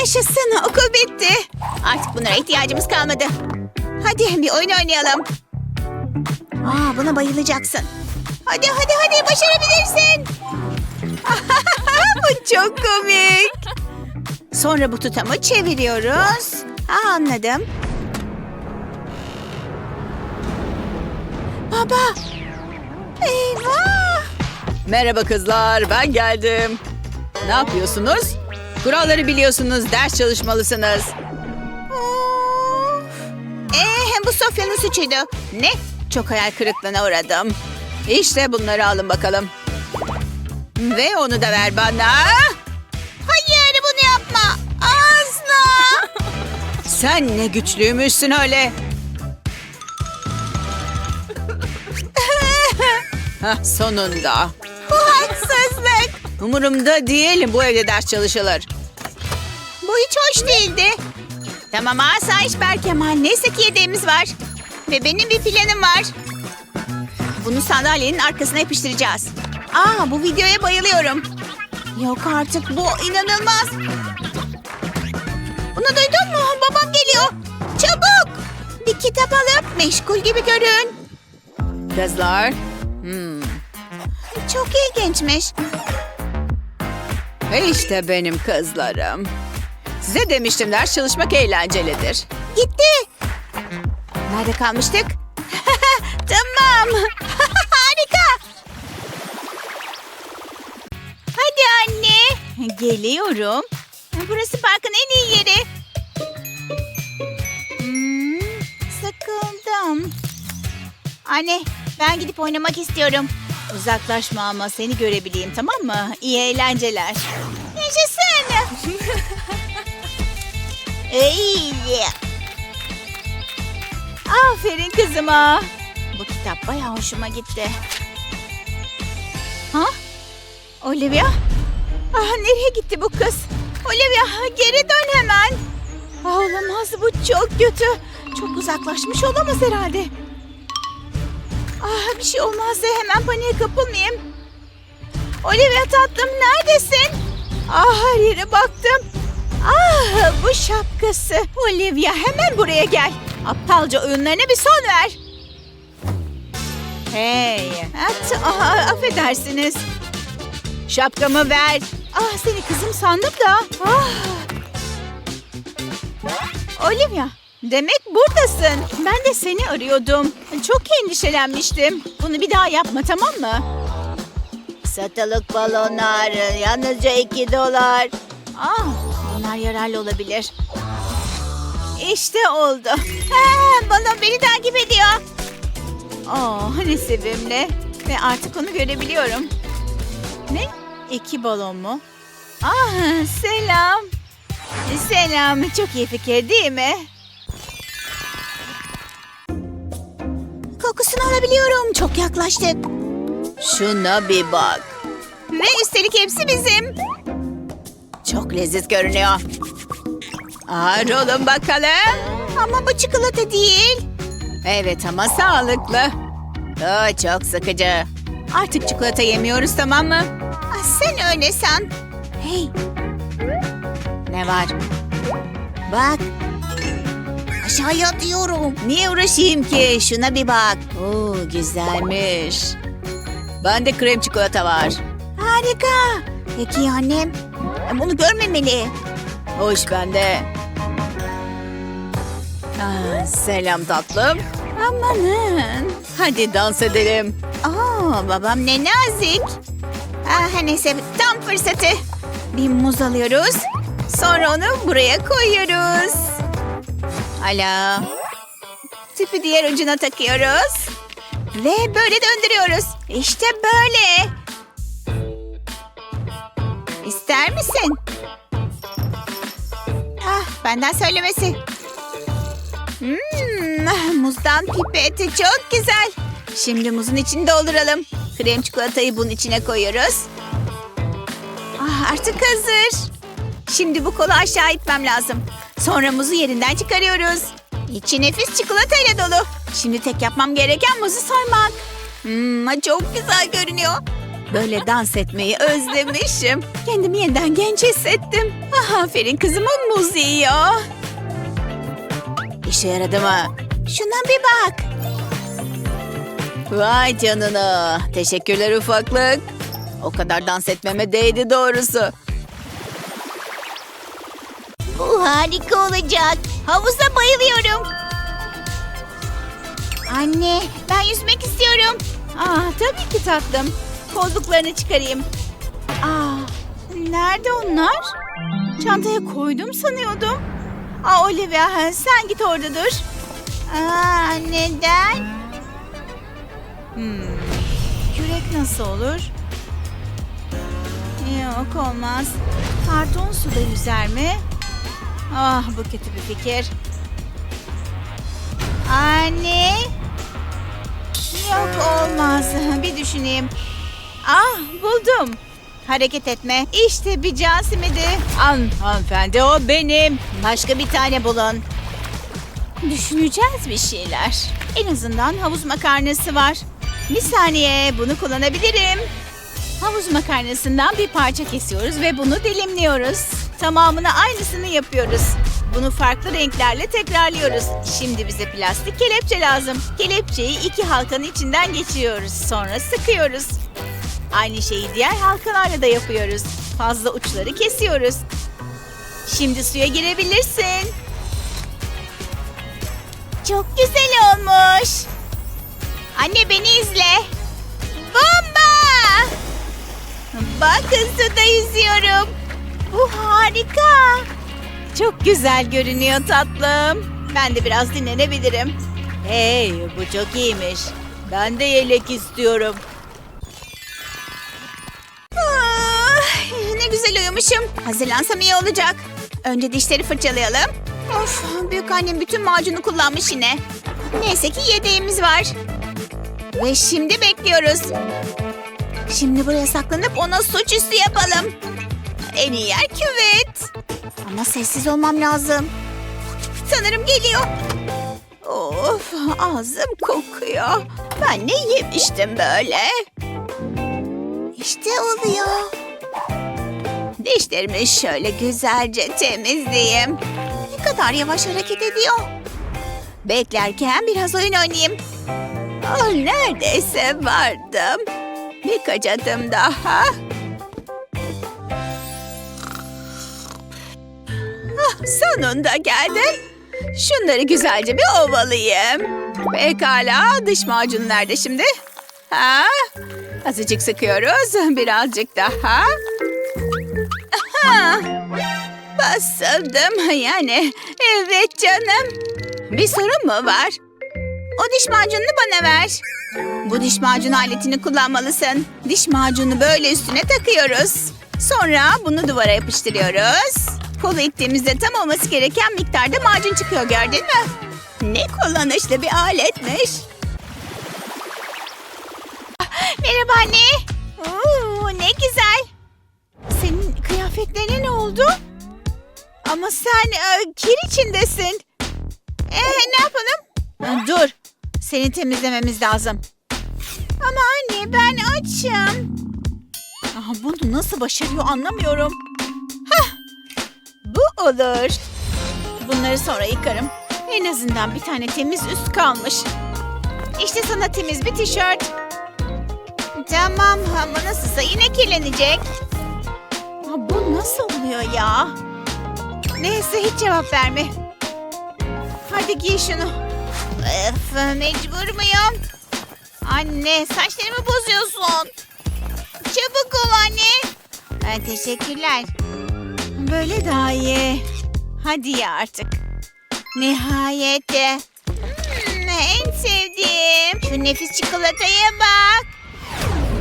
Yaşasın okul bitti. Artık bunlara ihtiyacımız kalmadı. Hadi bir oyun oynayalım. Aa, buna bayılacaksın. Hadi hadi hadi başarabilirsin. bu çok komik. Sonra bu tutamı çeviriyoruz. Aa, anladım. Baba. Eyvah. Merhaba kızlar, ben geldim. Ne yapıyorsunuz? Kuralları biliyorsunuz, ders çalışmalısınız. Of. Ee, bu Sofya'nın suçuydu. Ne? Çok hayal kırıklığına uğradım. İşte bunları alın bakalım. Ve onu da ver bana. Hayır bunu yapma. Asla. Sen ne güçlüymüşsün öyle. Hah, sonunda. bu. Umurumda değil, bu evde ders çalışılır. Bu hiç hoş değildi. Tamam asayiş Berkemal. Neyse ki yedeğimiz var. Ve benim bir planım var. Bunu sandalyenin arkasına yapıştıracağız. Aa bu videoya bayılıyorum. Yok artık bu inanılmaz. Bunu duydun mu? Babam geliyor. Çabuk. Bir kitap alıp meşgul gibi görün. Kızlar, hmm. Çok ilginçmiş. İşte benim kızlarım. Size demiştim ders çalışmak eğlencelidir. Gitti. Nerede kalmıştık? tamam. Harika. Hadi anne. Geliyorum. Burası parkın en iyi yeri. Hmm, sıkıldım. Anne ben gidip oynamak istiyorum. Uzaklaşma ama seni görebileyim tamam mı? İyi eğlenceler. Yaşasın. İyi. Aferin kızıma. Bu kitap bayağı hoşuma gitti. Ha? Olivia? Ah, nereye gitti bu kız? Olivia geri dön hemen. Ah, olamaz bu çok kötü. Çok uzaklaşmış olamaz herhalde. Ah, bir şey olmazsa hemen paniğe kapılmayayım. Olivia tatlım neredesin? Ah her yere baktım. Ah bu şapkası. Olivia hemen buraya gel. Aptalca oyunlarına bir son ver. Hey. At, ah, affedersiniz. Şapkamı ver. Ah seni kızım sandım da. Ah. Olivia. Demek buradasın. Ben de seni arıyordum. Çok endişelenmiştim. Bunu bir daha yapma tamam mı? Satılık balonlar yalnızca 2 dolar. Ah, bunlar yararlı olabilir. İşte oldu. Ha, balon beni takip ediyor. Oh, ne sevimli. Ve artık onu görebiliyorum. Ne? İki balon mu? Ah, selam. Selam. Çok iyi fikir değil mi? Kokusunu alabiliyorum. Çok yaklaştık. Şuna bir bak. Ve üstelik hepsi bizim. Çok leziz görünüyor. Ağır olun bakalım. Ama bu çikolata değil. Evet ama sağlıklı. Aa, çok sıkıcı. Artık çikolata yemiyoruz tamam mı? Ah, sen öyle san. Hey, Ne var? bak. Aşağıya atıyorum. Niye uğraşayım ki? Şuna bir bak. Oo, güzelmiş. Bende krem çikolata var. Harika. Peki annem? Bunu görmemeli. Hoş bende. Ah, selam tatlım. Amanın. Hadi dans edelim. Aa, babam ne nazik. Ah, neyse tam fırsatı. Bir muz alıyoruz. Sonra onu buraya koyuyoruz. Hala. Tüpü diğer ucuna takıyoruz. Ve böyle döndürüyoruz. İşte böyle. İster misin? Ah, benden söylemesi. Hmm, muzdan pipeti çok güzel. Şimdi muzun içini dolduralım. Krem çikolatayı bunun içine koyuyoruz. Ah, artık hazır. Şimdi bu kolu aşağı itmem lazım. Sonra muzu yerinden çıkarıyoruz. İçi nefis çikolatayla dolu. Şimdi tek yapmam gereken muzu soymak. Hmm, çok güzel görünüyor. Böyle dans etmeyi özlemişim. Kendimi yeniden genç hissettim. Ah, aferin kızımın muz yiyor. İşe yaradı mı? Şuna bir bak. Vay canına. Teşekkürler ufaklık. O kadar dans etmeme değdi doğrusu. Bu harika olacak. Havuza bayılıyorum. Anne, ben yüzmek istiyorum. Ah, tabii ki tatlım. Kozluklarını çıkarayım. Ah, nerede onlar? Çantaya koydum sanıyordum. Aa, Olivia sen git orada dur. Aa, neden? Hmm, kürek nasıl olur? Yok olmaz. Karton suda yüzer mi? Ah bu kötü bir fikir. Anne, Yok olmaz. Bir düşüneyim. Ah buldum. Hareket etme. İşte bir can simidi. An hanımefendi o benim. Başka bir tane bulun. Düşüneceğiz bir şeyler. En azından havuz makarnası var. Bir saniye bunu kullanabilirim. Havuz makarnasından bir parça kesiyoruz ve bunu dilimliyoruz. Tamamını aynısını yapıyoruz. Bunu farklı renklerle tekrarlıyoruz. Şimdi bize plastik kelepçe lazım. Kelepçeyi iki halkanın içinden geçiriyoruz. Sonra sıkıyoruz. Aynı şeyi diğer halkalarla da yapıyoruz. Fazla uçları kesiyoruz. Şimdi suya girebilirsin. çok güzel olmuş. Anne beni izle. Bomba! Bakın suda yüzüyorum. Bu harika. Çok güzel görünüyor tatlım. Ben de biraz dinlenebilirim. Hey bu çok iyiymiş. Ben de yelek istiyorum. Ah, ne güzel uyumuşum. Hazırlansam iyi olacak. Önce dişleri fırçalayalım. Of, büyük annem bütün macunu kullanmış yine. Neyse ki yedeğimiz var. Ve şimdi bekliyoruz. Şimdi buraya saklanıp ona suçüstü yapalım. En iyi yer küvet. Ama sessiz olmam lazım. Sanırım geliyor. Of ağzım kokuyor. Ben ne yemiştim böyle? İşte oluyor. Dişlerimi şöyle güzelce temizleyeyim. Ne kadar yavaş hareket ediyor. Beklerken biraz oyun oynayayım. Oh, neredeyse vardım. Birkaç adım daha. Ah, sonunda geldim. Şunları güzelce bir ovalayayım. Pekala dış macunu nerede şimdi? Ha? Azıcık sıkıyoruz. Birazcık daha. Aha. Basıldım yani. Evet canım. Bir sorun mu var? O diş macununu bana ver. Bu diş macunu aletini kullanmalısın. Diş macunu böyle üstüne takıyoruz. Sonra bunu duvara yapıştırıyoruz. Kolu ittiğimizde tam olması gereken miktarda macun çıkıyor gördün mü? Ne kullanışlı bir aletmiş. Merhaba anne. Oo, ne güzel. Senin kıyafetlerine ne oldu? Ama sen e, kir içindesin. Ee, ne yapalım? Dur. Seni temizlememiz lazım. Ama anne ben açım. Aha, bunu nasıl başarıyor anlamıyorum. Hah. Bu olur. Bunları sonra yıkarım. En azından bir tane temiz üst kalmış. İşte sana temiz bir tişört. Tamam ama nasılsa yine kirlenecek. Ha, bu nasıl oluyor ya? Neyse hiç cevap verme. Hadi giy şunu. Öf, mecbur muyum? Anne saçlarımı bozuyorsun. Çabuk ol anne. Ha, teşekkürler. Böyle daha iyi. Hadi ya artık. Nihayet. Hmm, en sevdiğim. Şu nefis çikolataya bak.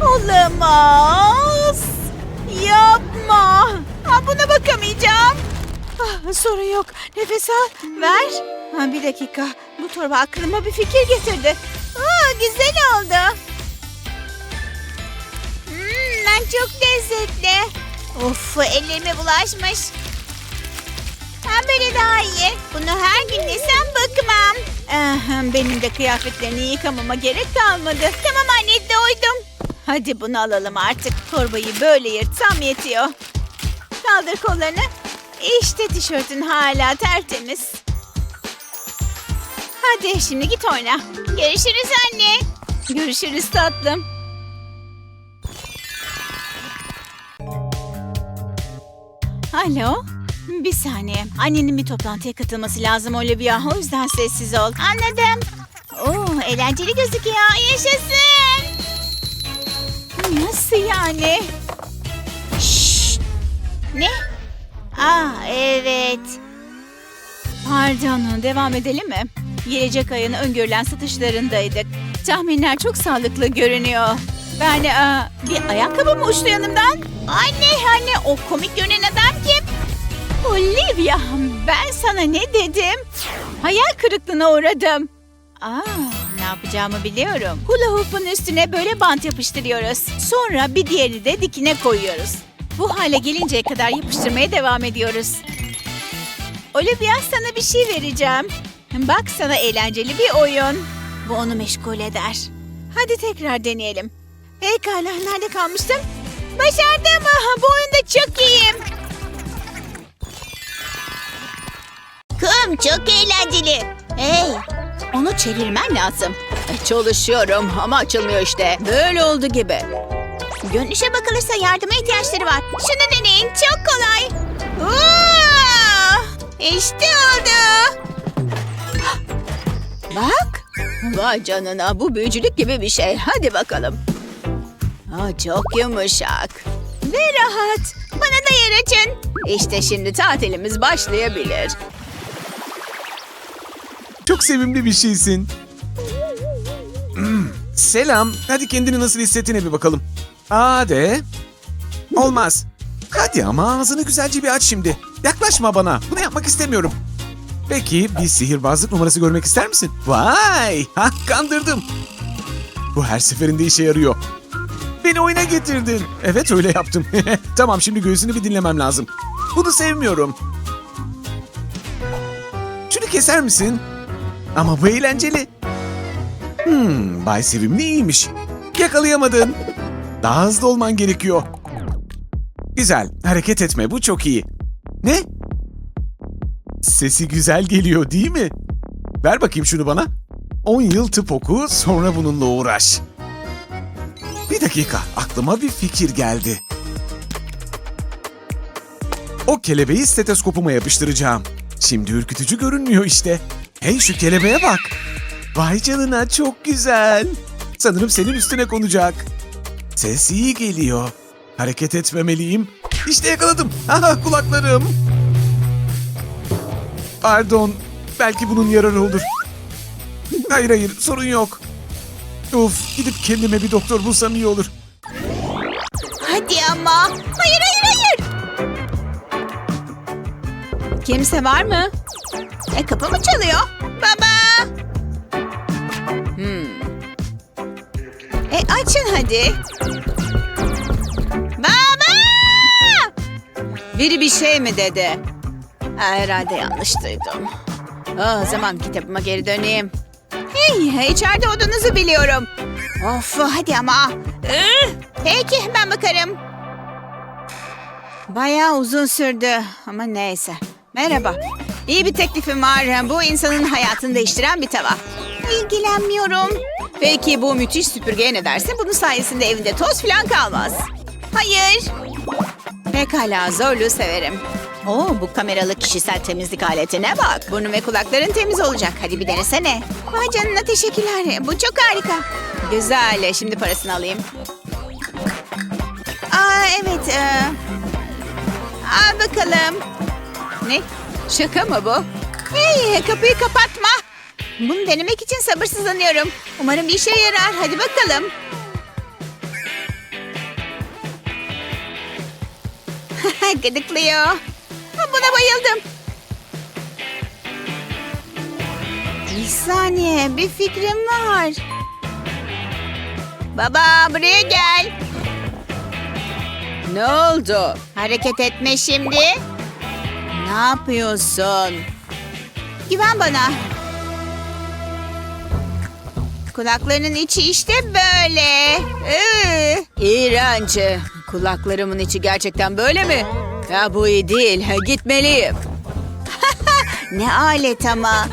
Olamaz. Yapma. Ha, buna bakamayacağım. Ah, sorun yok. Nefes al. Ver. Ha, bir dakika. Bu torba aklıma bir fikir getirdi. Aa, güzel oldu. Hmm, çok lezzetli. Of ellerime bulaşmış. Ha, böyle daha iyi. Bunu her gün yesem bakmam. Benim de kıyafetlerini yıkamama gerek kalmadı. Tamam anne doydum. Hadi bunu alalım artık. Torbayı böyle yırtsam yetiyor. Kaldır kollarını. İşte tişörtün hala tertemiz. Hadi şimdi git oyna. Görüşürüz anne. Görüşürüz tatlım. Alo? Bir saniye. Annenin bir toplantıya katılması lazım Olivia. O yüzden sessiz ol. Anladım. Oo, eğlenceli gözüküyor. Yaşasın. Nasıl yani? Şşş. Ne? Aa, evet. Pardon, devam edelim mi? Gelecek ayın öngörülen satışlarındaydık. Tahminler çok sağlıklı görünüyor. Ben aa, bir ayakkabı mı uçtu yanımdan? Anne anne o komik görünen adam kim? Olivia ben sana ne dedim? Hayal kırıklığına uğradım. Aa, ne yapacağımı biliyorum. Hula hoop'un üstüne böyle bant yapıştırıyoruz. Sonra bir diğerini de dikine koyuyoruz. Bu hale gelinceye kadar yapıştırmaya devam ediyoruz. Olivia sana bir şey vereceğim. Bak sana eğlenceli bir oyun. Bu onu meşgul eder. Hadi tekrar deneyelim. Pekala nerede kalmıştım? Başardım. Bu oyunda çok iyiyim. Kım çok eğlenceli. Hey onu çevirmen lazım. Çalışıyorum ama açılmıyor işte. Böyle oldu gibi. Görünüşe bakılırsa yardıma ihtiyaçları var. Şunu deneyin çok kolay. Oo, işte oldu. Bak. Vay canına bu büyücülük gibi bir şey. Hadi bakalım. Aa, çok yumuşak. Ve rahat. Bana da yer açın. İşte şimdi tatilimiz başlayabilir. Çok sevimli bir şeysin. Selam. Hadi kendini nasıl hissettiğine bir bakalım. De. Olmaz. Hadi ama ağzını güzelce bir aç şimdi. Yaklaşma bana. Bunu yapmak istemiyorum. Peki bir sihirbazlık numarası görmek ister misin? Vay! Ha, kandırdım. Bu her seferinde işe yarıyor. Beni oyuna getirdin. Evet öyle yaptım. tamam şimdi göğsünü bir dinlemem lazım. Bunu sevmiyorum. Şunu keser misin? Ama bu eğlenceli. Hmm, Bay Sevimli iyiymiş. Yakalayamadın. Daha hızlı olman gerekiyor. Güzel, hareket etme bu çok iyi. Ne? Sesi güzel geliyor değil mi? Ver bakayım şunu bana. 10 yıl tıp oku, sonra bununla uğraş. Bir dakika, aklıma bir fikir geldi. O kelebeği steteskopuma yapıştıracağım. Şimdi ürkütücü görünmüyor işte. Hey şu kelebeğe bak. Vay canına çok güzel. Sanırım senin üstüne konacak. Ses iyi geliyor. Hareket etmemeliyim. İşte yakaladım. Aha kulaklarım. Pardon. Belki bunun yararı olur. Hayır hayır sorun yok. Of gidip kendime bir doktor bulsam iyi olur. Hadi ama. Hayır hayır hayır. Kimse var mı? E, kapı mı çalıyor? Baba. Açın hadi. Baba. Biri bir şey mi dedi? Ha, herhalde yanlış duydum. O zaman kitabıma geri döneyim. Hey içeride olduğunuzu biliyorum. Of hadi ama. Peki ben bakarım. Bayağı uzun sürdü ama neyse. Merhaba. İyi bir teklifim var. Bu insanın hayatını değiştiren bir tava. İlgilenmiyorum. Peki bu müthiş süpürgeye ne dersin? Bunun sayesinde evinde toz falan kalmaz. Hayır. Pekala zorluğu severim. Oo, bu kameralı kişisel temizlik aletine bak. Burnun ve kulakların temiz olacak. Hadi bir denesene. Vay canına teşekkürler. Bu çok harika. Güzel. Şimdi parasını alayım. Aa evet. e, Al bakalım. Ne? Şaka mı bu? Hey kapıyı kapatma. Bunu denemek için sabırsızlanıyorum. Umarım bir işe yarar. Hadi bakalım. Gıdıklıyor. Buna bayıldım. Bir saniye bir fikrim var. Baba buraya gel. Ne oldu? Hareket etme şimdi. Ne yapıyorsun? Güven bana. Kulaklarının içi işte böyle. Iı. İğrenç. Kulaklarımın içi gerçekten böyle mi? Ya bu iyi değil. Gitmeliyim. Ne alet ama.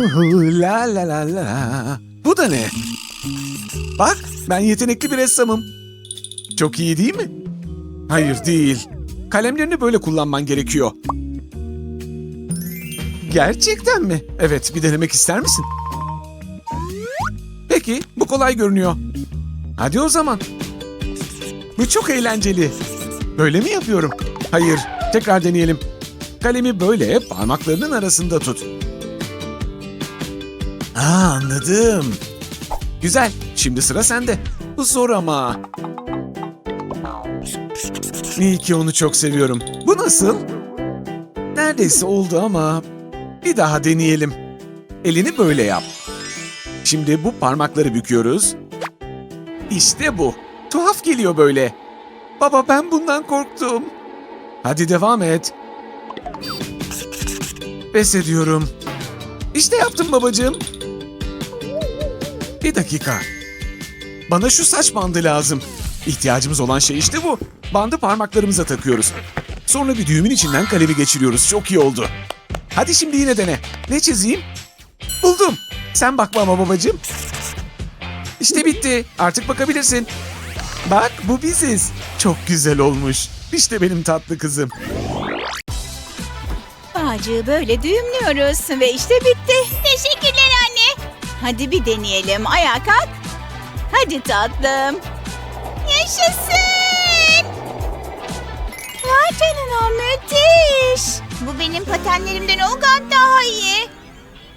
La la la la. Bu da ne? Bak ben yetenekli bir ressamım. Çok iyi değil mi? Hayır değil. Kalemlerini böyle kullanman gerekiyor. Gerçekten mi? Evet bir denemek ister misin? Peki bu kolay görünüyor. Hadi o zaman. Bu çok eğlenceli. Böyle mi yapıyorum? Hayır tekrar deneyelim. Kalemi böyle parmaklarının arasında tut. Aa anladım. Güzel. Şimdi sıra sende. Bu zor ama. İyi ki onu çok seviyorum. Bu nasıl? Neredeyse oldu ama bir daha deneyelim. Elini böyle yap. Şimdi bu parmakları büküyoruz. İşte bu. Tuhaf geliyor böyle. Baba ben bundan korktum. Hadi devam et. Pes ediyorum. İşte yaptım babacığım. Bir dakika. Bana şu saç bandı lazım. İhtiyacımız olan şey işte bu. Bandı parmaklarımıza takıyoruz. Sonra bir düğümün içinden kalemi geçiriyoruz. Çok iyi oldu. Hadi şimdi yine dene. Ne çizeyim? Buldum. Sen bakma ama babacığım. İşte bitti. Artık bakabilirsin. Bak bu biziz. Çok güzel olmuş. İşte benim tatlı kızım. Bağcığı böyle düğümlüyoruz ve işte bitti. Teşekkürler anne. Hadi bir deneyelim. Ayağa kalk. Hadi tatlım. Yaşasın. Vay canına müthiş. Bu benim patenlerimden on kat daha iyi.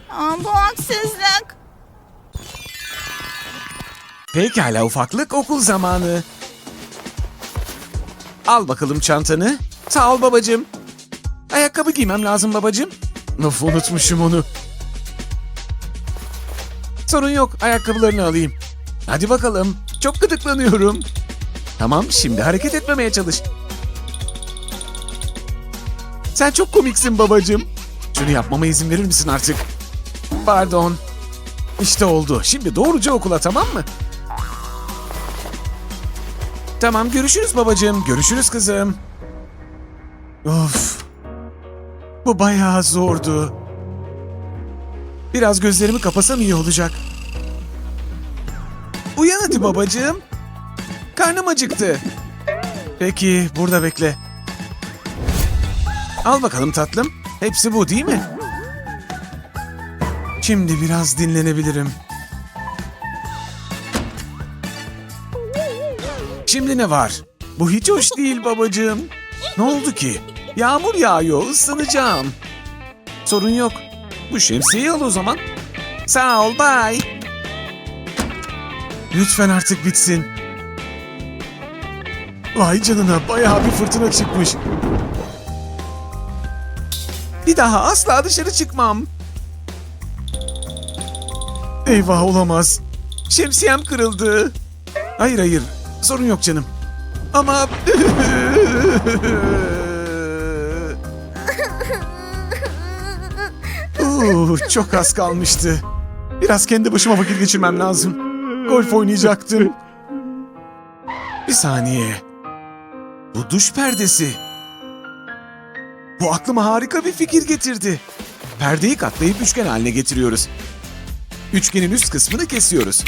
Aa, bu haksızlık. Pekala ufaklık okul zamanı. Al bakalım çantanı. Sağ ol babacığım. Ayakkabı giymem lazım babacığım. Of unutmuşum onu. Sorun yok ayakkabılarını alayım. Hadi bakalım. Çok gıdıklanıyorum. Tamam şimdi hareket etmemeye çalış. Sen çok komiksin babacığım. Şunu yapmama izin verir misin artık? Pardon. İşte oldu. Şimdi doğruca okula tamam mı? Tamam görüşürüz babacığım. Görüşürüz kızım. Of. Bu bayağı zordu. Biraz gözlerimi kapasam iyi olacak. Uyan hadi babacığım. Karnım acıktı. Peki burada bekle. Al bakalım tatlım. Hepsi bu değil mi? Şimdi biraz dinlenebilirim. Şimdi ne var? Bu hiç hoş değil babacığım. Ne oldu ki? Yağmur yağıyor, ıslanacağım. Sorun yok. Bu şemsiyeyi al o zaman. Sağ ol, bye. Lütfen artık bitsin. Vay canına, bayağı bir fırtına çıkmış. Bir daha asla dışarı çıkmam. Eyvah olamaz. Şemsiyem kırıldı. Hayır hayır. Sorun yok canım. Ama... Oo, çok az kalmıştı. Biraz kendi başıma vakit geçirmem lazım. Golf oynayacaktım. Bir saniye. Bu duş perdesi. Bu aklıma harika bir fikir getirdi. Perdeyi katlayıp üçgen haline getiriyoruz. Üçgenin üst kısmını kesiyoruz.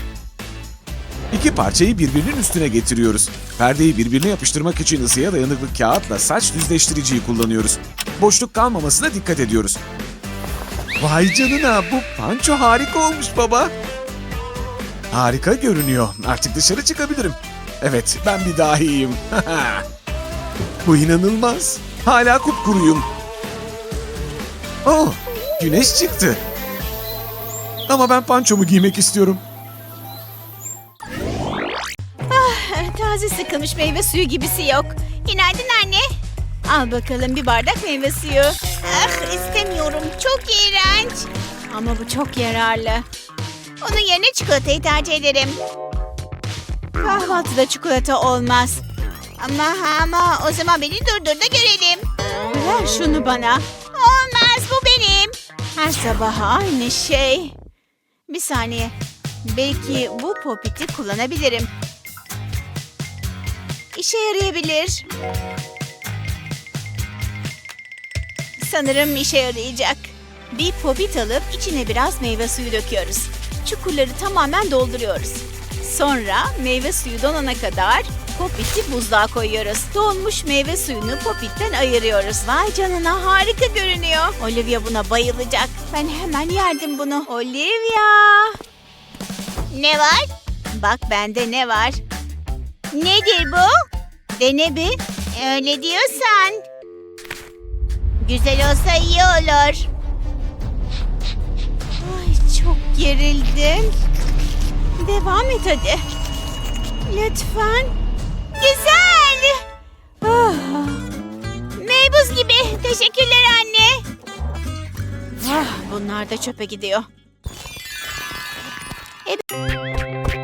İki parçayı birbirinin üstüne getiriyoruz. Perdeyi birbirine yapıştırmak için ısıya dayanıklı kağıtla saç düzleştiriciyi kullanıyoruz. Boşluk kalmamasına dikkat ediyoruz. Vay canına bu panço harika olmuş baba. Harika görünüyor. Artık dışarı çıkabilirim. Evet ben bir dahiyim. bu inanılmaz. Hala kupkuruyum. Oh güneş çıktı. Ama ben pançomu giymek istiyorum. Taze sıkılmış meyve suyu gibisi yok. Günaydın anne. Al bakalım bir bardak meyve suyu. Ah istemiyorum. Çok iğrenç. Ama bu çok yararlı. Onun yerine çikolatayı tercih ederim. Kahvaltıda çikolata olmaz. Ama ama o zaman beni durdur da görelim. Ver şunu bana. Olmaz bu benim. Her sabah aynı şey. Bir saniye. Belki bu popiti kullanabilirim. İşe yarayabilir. Sanırım işe yarayacak. Bir popit alıp içine biraz meyve suyu döküyoruz. Çukurları tamamen dolduruyoruz. Sonra meyve suyu donana kadar popiti buzluğa koyuyoruz. Donmuş meyve suyunu popitten ayırıyoruz. Vay canına harika görünüyor. Olivia buna bayılacak. Ben hemen yerdim bunu. Olivia! Ne var? Bak bende ne var? Nedir bu? Dene bir. Öyle diyorsan. Güzel olsa iyi olur. Ay çok gerildim. Devam et hadi. Lütfen. Güzel. Ah, Meybuz gibi. Teşekkürler anne. ah, bunlar da çöpe gidiyor. Dancing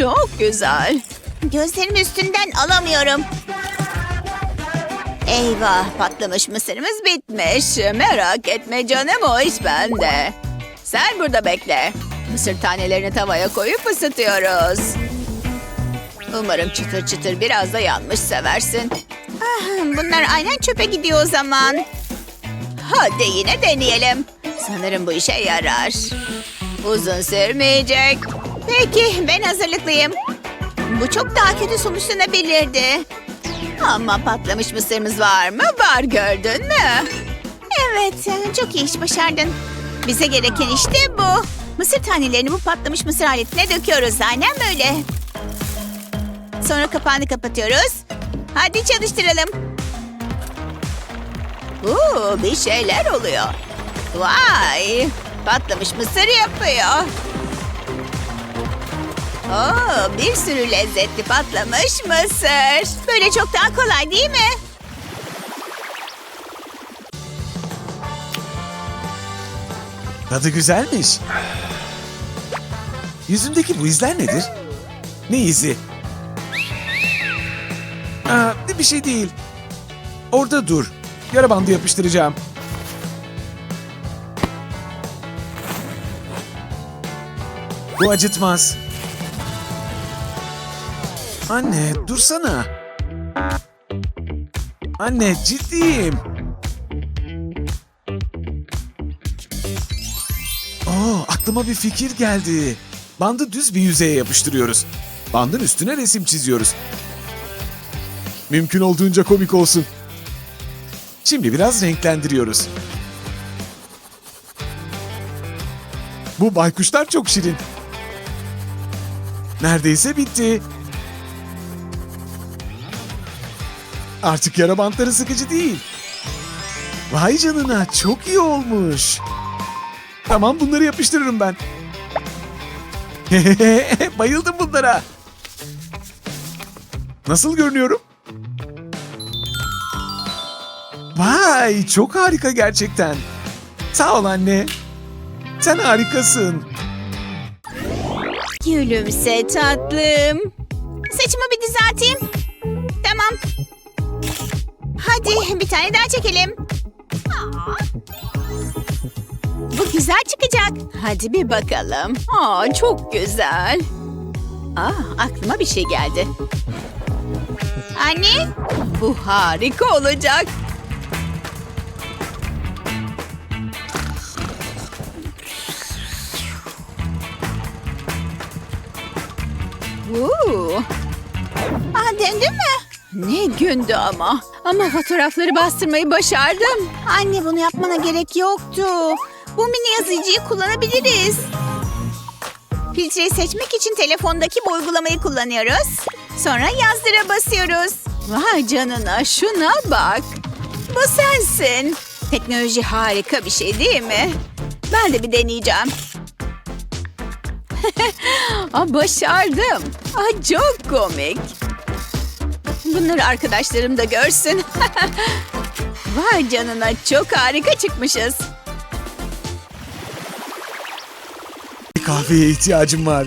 çok güzel. Gözlerim üstünden alamıyorum. Eyvah patlamış mısırımız bitmiş. Merak etme canım o iş bende. Sen burada bekle. Mısır tanelerini tavaya koyup ısıtıyoruz. Umarım çıtır çıtır biraz da yanmış seversin. Ah, bunlar aynen çöpe gidiyor o zaman. Hadi yine deneyelim. Sanırım bu işe yarar. Uzun sürmeyecek. Peki ben hazırlıklıyım. Bu çok daha kötü sonuçlanabilirdi. Ama patlamış mısırımız var mı? Var gördün mü? Evet çok iyi iş başardın. Bize gereken işte bu. Mısır tanelerini bu patlamış mısır aletine döküyoruz. Aynen böyle. Sonra kapağını kapatıyoruz. Hadi çalıştıralım. Oo, bir şeyler oluyor. Vay! Patlamış mısır yapıyor. Oo, bir sürü lezzetli patlamış mısır. Böyle çok daha kolay değil mi? Tadı güzelmiş. Yüzündeki bu izler nedir? Ne izi? Aa, bir şey değil. Orada dur. Yara bandı yapıştıracağım. Bu acıtmaz. Anne dursana. Anne ciddiyim. Aa, aklıma bir fikir geldi. Bandı düz bir yüzeye yapıştırıyoruz. Bandın üstüne resim çiziyoruz. Mümkün olduğunca komik olsun. Şimdi biraz renklendiriyoruz. Bu baykuşlar çok şirin. Neredeyse bitti. Artık yara bantları sıkıcı değil. Vay canına çok iyi olmuş. Tamam bunları yapıştırırım ben. Bayıldım bunlara. Nasıl görünüyorum? Vay çok harika gerçekten. Sağ ol anne. Sen harikasın. Gülümse tatlım. Saçımı bir düzelteyim. Tane daha çekelim. Bu güzel çıkacak. Hadi bir bakalım. Aa, çok güzel. Aa, aklıma bir şey geldi. Anne, Bu harika olacak. Uuu, ah döndü mü? Ne gündü ama. Ama fotoğrafları bastırmayı başardım. Anne bunu yapmana gerek yoktu. Bu mini yazıcıyı kullanabiliriz. Filtreyi seçmek için telefondaki bu uygulamayı kullanıyoruz. Sonra yazdıra basıyoruz. Vay canına şuna bak. Bu sensin. Teknoloji harika bir şey değil mi? Ben de bir deneyeceğim. Aa, başardım. Aa, çok komik. Bunları arkadaşlarım da görsün. Vay canına çok harika çıkmışız. Bir kahveye ihtiyacım var.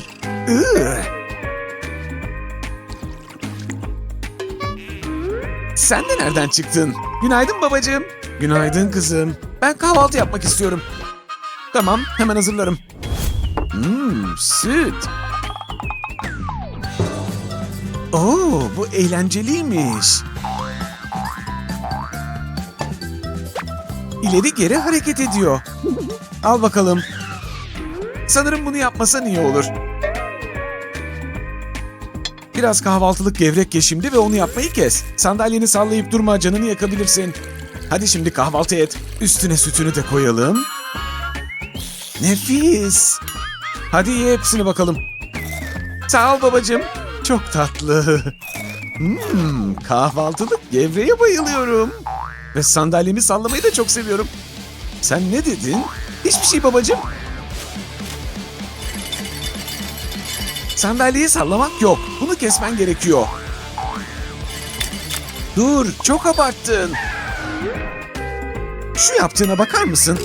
Sen de nereden çıktın? Günaydın babacığım. Günaydın kızım. Ben kahvaltı yapmak istiyorum. Tamam, hemen hazırlarım. Hmm, süt. Oo, bu eğlenceliymiş. İleri geri hareket ediyor. Al bakalım. Sanırım bunu yapmasan iyi olur. Biraz kahvaltılık gevrek ye şimdi ve onu yapmayı kes. Sandalyeni sallayıp durma canını yakabilirsin. Hadi şimdi kahvaltı et. Üstüne sütünü de koyalım. Nefis. Hadi ye hepsini bakalım. Sağ ol babacığım. Çok tatlı. Hmm, kahvaltılık gevreğe bayılıyorum. Ve sandalyemi sallamayı da çok seviyorum. Sen ne dedin? Hiçbir şey babacığım. Sandalyeyi sallamak yok. Bunu kesmen gerekiyor. Dur, çok abarttın. Şu yaptığına bakar mısın?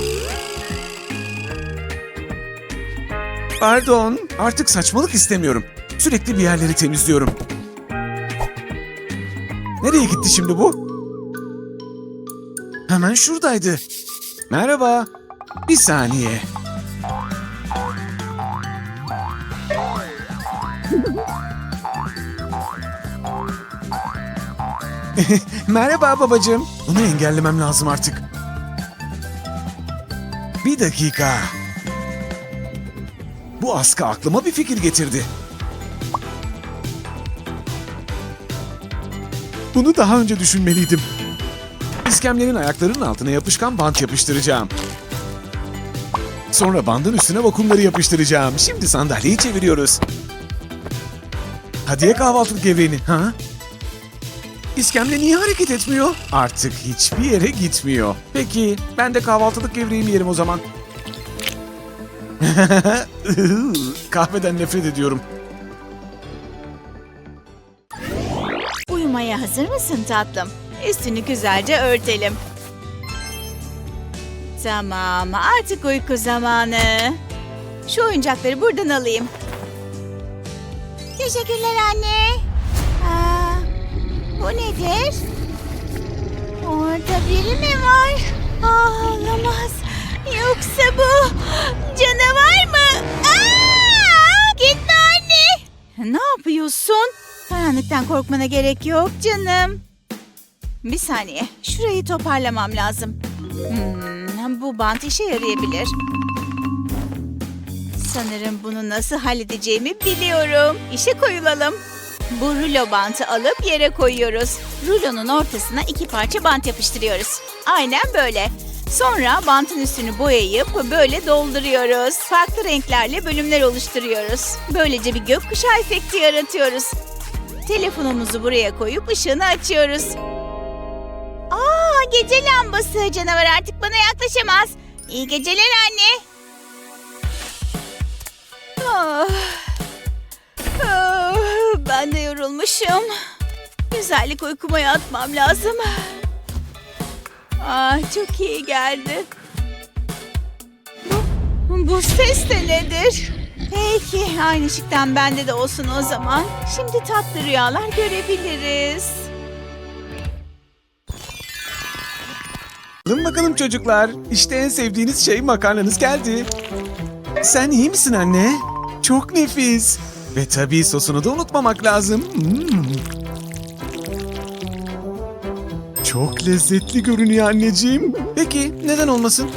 Pardon, artık saçmalık istemiyorum. Sürekli bir yerleri temizliyorum. Nereye gitti şimdi bu? Hemen şuradaydı. Merhaba. Bir saniye. Merhaba babacığım. Bunu engellemem lazım artık. Bir dakika. Bu askı aklıma bir fikir getirdi. Bunu daha önce düşünmeliydim. İskemlerin ayaklarının altına yapışkan bant yapıştıracağım. Sonra bandın üstüne vakumları yapıştıracağım. Şimdi sandalyeyi çeviriyoruz. Hadi ye kahvaltılık gevreğini. Ha? İskemle niye hareket etmiyor? Artık hiçbir yere gitmiyor. Peki, ben de kahvaltılık gevreğimi yerim o zaman. Kahveden nefret ediyorum. Hazır mısın tatlım? Üstünü güzelce örtelim. Tamam, artık uyku zamanı. Şu oyuncakları buradan alayım. Teşekkürler anne. Aa, bu nedir? Orada biri mi var? Aa, olamaz. Yoksa bu canavar mı? Aa, gitme anne. Ne yapıyorsun? Karanlıktan korkmana gerek yok canım. Bir saniye. Şurayı toparlamam lazım. Hmm, bu bant işe yarayabilir. Sanırım bunu nasıl halledeceğimi biliyorum. İşe koyulalım. Bu rulo bantı alıp yere koyuyoruz. Rulonun ortasına iki parça bant yapıştırıyoruz. Aynen böyle. Sonra bantın üstünü boyayıp böyle dolduruyoruz. Farklı renklerle bölümler oluşturuyoruz. Böylece bir gökkuşağı efekti yaratıyoruz. Telefonumuzu buraya koyup ışığını açıyoruz. Aa, gece lambası. Canavar artık bana yaklaşamaz. İyi geceler anne. Ah. Ah, ben de yorulmuşum. Güzellik uykuma yatmam lazım. Ah, çok iyi geldi. Bu, bu ses de nedir? Peki, aynı ışıktan bende de olsun o zaman. Şimdi tatlı rüyalar görebiliriz. Alın bakalım çocuklar. İşte en sevdiğiniz şey makarnanız geldi. Sen iyi misin anne? Çok nefis. Ve tabii sosunu da unutmamak lazım. Hmm. Çok lezzetli görünüyor anneciğim. Peki neden olmasın?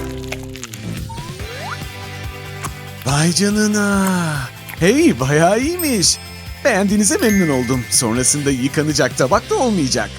Vay canına. Hey bayağı iyiymiş. Beğendiğinize memnun oldum. Sonrasında yıkanacak tabak da olmayacak.